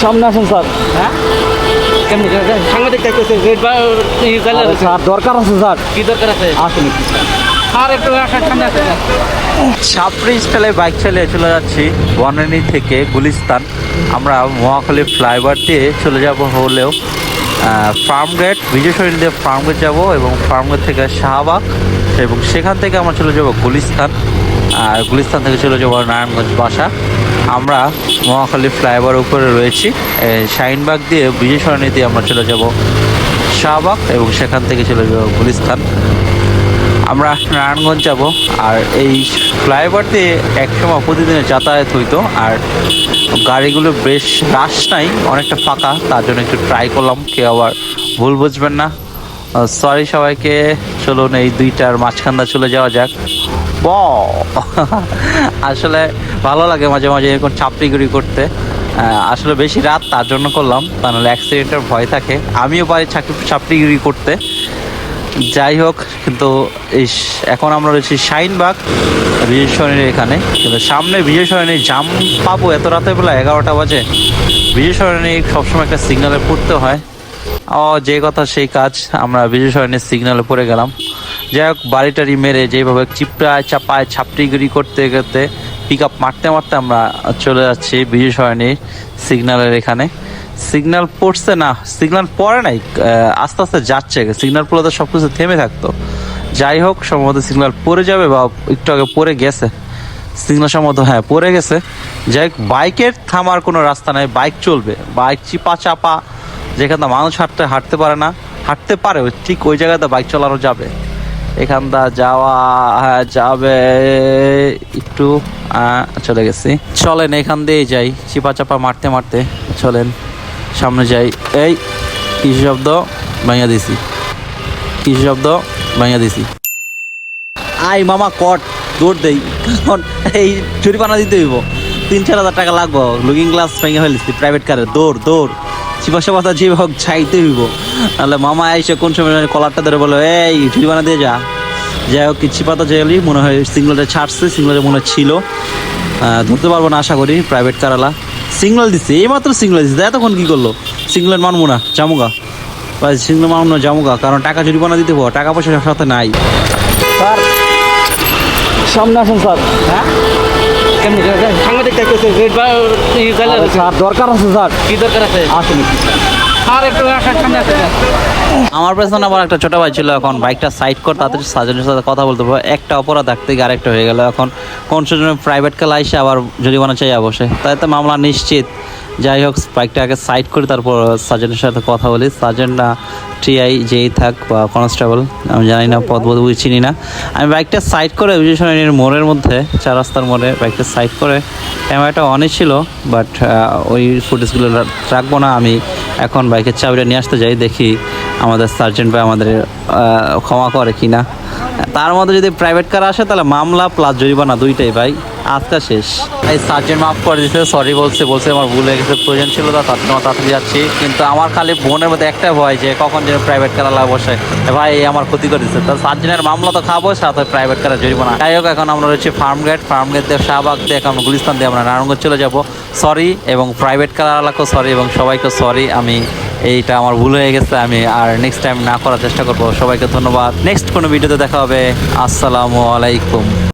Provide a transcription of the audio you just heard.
সামনে আসেন স্যার। হ্যাঁ? কেমনি সাংবাদিক দেখতেছে রেড বা কালার স্যার দরকার আছে স্যার। কি দরকার আছে? আসেন আর একটু সামনে আছে ছাপড়ি স্টাইলে বাইক চালিয়ে চলে যাচ্ছি। বনানী থেকে গুলিস্তান। আমরা মহাখালী ফ্লাইওভার দিয়ে চলে যাব হলেও ফার্ম গেট বিজয় শরীর দিয়ে ফার্ম গেট যাব এবং ফার্ম গেট থেকে শাহবাগ এবং সেখান থেকে আমরা চলে যাব গুলিস্তান। আর গুলিস্তান থেকে চলে যাব নারায়ণগঞ্জ বাসা। আমরা মহাখালী ফ্লাইওভার উপরে রয়েছি। শাহিনবাগ দিয়ে বিজয় সরণি দিয়ে আমরা চলে যাব শাহবাগ এবং সেখান থেকে চলে যাব গুলিস্তান। আমরা নারায়ণগঞ্জ যাব আর এই ফ্লাইওভার দিয়ে একসময় প্রতিদিনে যাতায়াত হইতো আর গাড়িগুলো বেশ রাশ নাই, অনেকটা ফাঁকা, তার জন্য একটু ট্রাই করলাম, কেউ আবার ভুল বুঝবেন না। সরি সবাইকে, চলুন এই দুইটার মাঝখানটা চলে যাওয়া যাক। ব আসলে ভালো লাগে মাঝে মাঝে এরকম চাপড়িগুড়ি করতে। আসলে বেশি রাত তার জন্য করলাম, তা নাহলে অ্যাক্সিডেন্টের ভয় থাকে। আমিও পারি চাপড়িগিরি করতে। যাই হোক, কিন্তু এই এখন আমরা রয়েছি শাইনবাগ বিজয় সরণির এখানে। কিন্তু সামনে বিজয় সরণির জাম পাবো এত রাতের বেলা এগারোটা বাজে। বিজয় সরণি সবসময় একটা সিগনালে পড়তে হয়। যে কথা সেই কাজ আমরা বিজয় সরণির সিগনালে পড়ে গেলাম। যাই হোক, বাড়িটারি মেরে যেভাবে চিপড়ায় চাপায় ছাপড়িগিরি করতে করতে পিক আপ মারতে মারতে আমরা চলে যাচ্ছি বিজয় সরণির সিগন্যালের এখানে। সিগন্যাল পড়ছে না সিগন্যাল পড়ে নাই আস্তে আস্তে যাচ্ছে। সিগন্যাল পড়লে তো সব কিছু থেমে থাকতো। যাই হোক, সম্ভবত সিগন্যাল পড়ে যাবে বা একটু আগে পড়ে গেছে। সিগন্যাল সম্ভবত হ্যাঁ পড়ে গেছে। যাই হোক, বাইকের থামার কোনো রাস্তা নাই, বাইক চলবে, বাইক চিপা চাপা যেখানে মানুষ হাঁটতে হাঁটতে পারে না, হাঁটতে পারে ঠিক ওই জায়গাতে বাইক চালানো যাবে। এখানটা যাওয়া যাবে একটু চলে গেছি। চলেন, এখান দিয়েই যাই, চিপা চাপা মারতে মারতে। চলেন, সামনে যাই। এই কৃষি শব্দ ভাঙিয়া দিছি। কৃষি শব্দ ভাঙিয়া দিছি। আই মামা, কট দৌড় দেই, কারণ এই জরিমানা দিতে হইব। তিন, চার হাজার টাকা লাগবো। লুকিং গ্লাস ভেঙে ফেলেছি প্রাইভেট কারে দৌড় দৌড়। চিপাশা পাতা যে হোক চাইতে হইব। নাহলে মামা এসে কোন সময় কলারটা ধরে বলো এই জরিমানা দিয়ে যা। যাই হোক কিচ্ছি পাতা যেলি মনে হয় সিগনালটা ছাড়ছে সিগনালে মনে ছিল। ধরতে পারব না আশা করি প্রাইভেট কারালা। সিগনাল দিচ্ছে এই মাত্র সিগনাল দিচ্ছে এতক্ষণ কি করল? সিগনাল মানবো না জামুগা। সিগনাল মানবো না জামুগা। কারণ টাকা জরিমানা দিতে হব টাকা পয়সা সাথে নাই। স্যার সামনে আসেন স্যার। হ্যাঁ? সাংবাদিক দেখতেছে রেড বা ই কালার আরে স্যার দরকার আছে স্যার। কি দরকার আছে? আসেন। একটু স্যার। আর একটু আসার সামনে আছে আমার পেছনে আমার একটা ছোট ভাই ছিল এখন বাইকটা সাইড কর তাদের সাজানোর সাথে কথা বলতে পারব একটা অপরাধ এক থেকে আরেকটা হয়ে গেল। এখন কোন সুযোগে প্রাইভেট কাল আইসে আবার জরিমানা চাই বসে। তাই তো মামলা নিশ্চিত। যাই হোক বাইকটাকে সাইড করে, তারপর সার্জনের সাথে কথা বলি। সার্জেন্ট না টিআই যেই থাক বা কনস্টেবল আমি জানি না পদ বোধ চিনি না। আমি বাইকটা সাইড করে বিজয় মোড়ের মধ্যে, চার রাস্তার মোড়ে বাইকটা সাইড করে। ক্যামেরাটা অনই ছিল বাট ওই ফুটেজগুলো রাখব না। আমি এখন বাইকের চাবিটা নিয়ে আসতে যাই, দেখি আমাদের সার্জেন্ট ভাই আমাদের ক্ষমা করে কি না তার মধ্যে যদি প্রাইভেট কার আসে, তাহলে মামলা প্লাস জরিমানা দুইটাই ভাই। আজকা শেষ। এই সার্জেন্ট মাফ করে দিতে সরি বলছে বলছে আমার ভুল হয়ে গেছে, প্রয়োজন ছিল না তার জন্য তাড়াতাড়ি যাচ্ছি। কিন্তু আমার খালি বোনের মধ্যে একটা ভয় যে কখন যেন প্রাইভেট কার আলা বসে। ভাই আমার ক্ষতি করে দিচ্ছে তা সার্জেন্টের মামলা তো খাব, সাথে প্রাইভেট কারের জরিমানা। যাই হোক, এখন আমরা রয়েছে ফার্ম গেট ফার্ম গেট দিয়ে শাহবাগ দিয়ে এখন গুলিস্তান দিয়ে আমরা নারায়ণগঞ্জ চলে যাব। সরি এবং প্রাইভেট কার আলাকেও সরি এবং সবাইকে সরি আমি এইটা আমার ভুল হয়ে গেছে, আমি আর নেক্সট টাইম না করার চেষ্টা করব। সবাইকে ধন্যবাদ। নেক্সট কোনো ভিডিওতে দেখা হবে। আসসালামু আলাইকুম।